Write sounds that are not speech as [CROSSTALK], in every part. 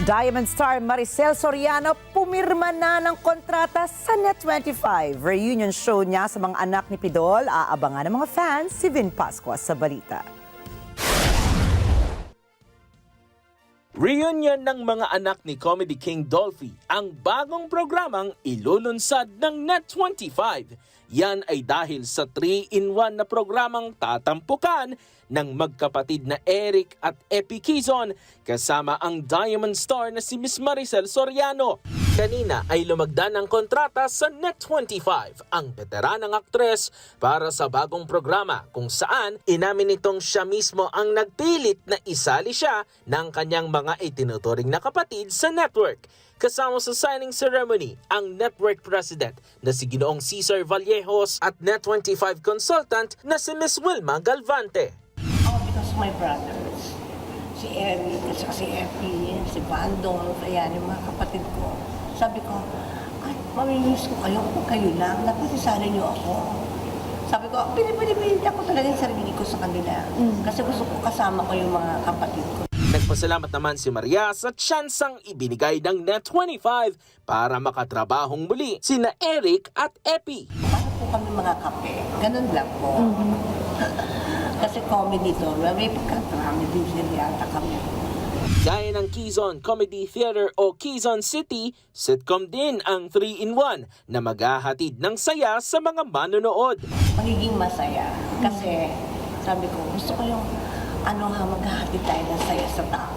Diamond star Maricel Soriano pumirma na ng kontrata sa Net25. Reunion show niya sa mga anak ni Pidol. Aabangan ng mga fans si Vin Pascua sa balita. Reunion ng mga anak ni Comedy King Dolphy, ang bagong programang ilulunsad ng Net25. Yan ay dahil sa 3-in-1 na programang tatampukan ng magkapatid na Eric at Epi Quizon kasama ang Diamond Star na si Miss Maricel Soriano. Kanina ay lumagdan ng kontrata sa Net25 ang veteranang aktres para sa bagong programa kung saan inamin nitong siya mismo ang nagpilit na isali siya ng kanyang mga itinuturing na kapatid sa network. Kasama sa signing ceremony ang network president na si Ginoong Cesar Vallejos at Net25 consultant na si Miss Wilma Galvante. Oh, because my brothers, si Eric, at saka si Effie, si Bandol, ayan, yung mga kapatid ko. Sabi ko, ay, mamimiss ko kayo kung kayo lang, napasisali niyo ako. Sabi ko, pinipinipilit ako talaga yung sarili ko sa kanila. Kasi gusto ko kasama ko yung mga kapatid ko. Nagpasalamat naman si Maria sa tsansang ibinigay ng Net25 para makatrabahong muli sina Eric at Epi. Paano po kami mga kape? Ganun lang po. [LAUGHS] Kasi comedy to, may pagka-comedy din yata kami. Gaya ng Quezon Comedy Theater o Quezon City, sitcom din ang 3-in-1 na maghahatid ng saya sa mga manonood. magiging masaya. Kasi sabi ko, gusto ko yung ano ha, maghahatid tayo ng saya sa tao.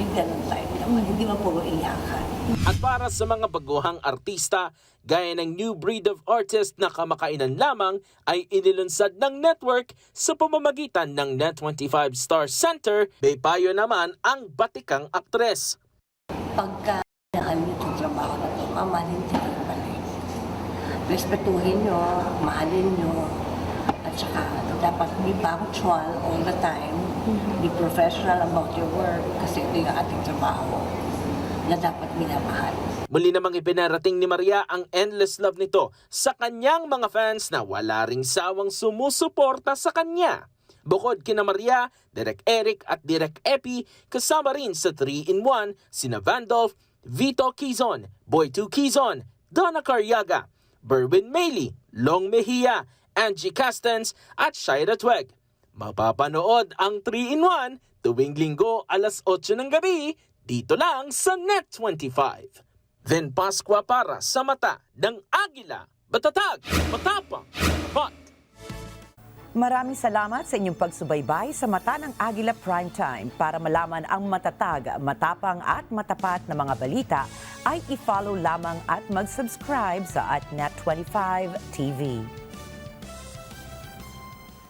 Yung ganun tayo naman, hindi mo puro iyakan. At para sa mga baguhang artista, gaya ng new breed of artist na kamakainan lamang ay inilunsad ng network sa pamamagitan ng Net25 Star Center, may payo naman ang batikang aktres. Pagka nakalit yung trabaho na ito, mamahalin din ang balik. Respetuhin nyo, mahalin nyo, at saka dapat be punctual all the time. Be professional about your work kasi ito yung ating trabaho na dapat minamahal. Muli namang ipinarating ni Maria ang endless love nito sa kanyang mga fans na wala ring sawang sumusuporta sa kanya. Bukod kina Maria, Direk Eric at Direk Epi, kasama rin sa 3-in-1 sina Vandolph, Vito Quizon, Boy 2 Quizon, Donna Caryaga, Berwin Mailey, Long Mejia, Angie Castens at Shaira Tweg. Mapapanood ang 3-in-1 tuwing linggo alas 8 ng gabi dito lang sa Net25. Then Pasqua para sa mata ng Agila. Batatag, matapang, hot. Maraming salamat sa inyong pagsubaybay sa Mata ng Agila Primetime. Para malaman ang matatag, matapang at matapat na mga balita, ay i-follow lamang at mag-subscribe sa at Net25 TV.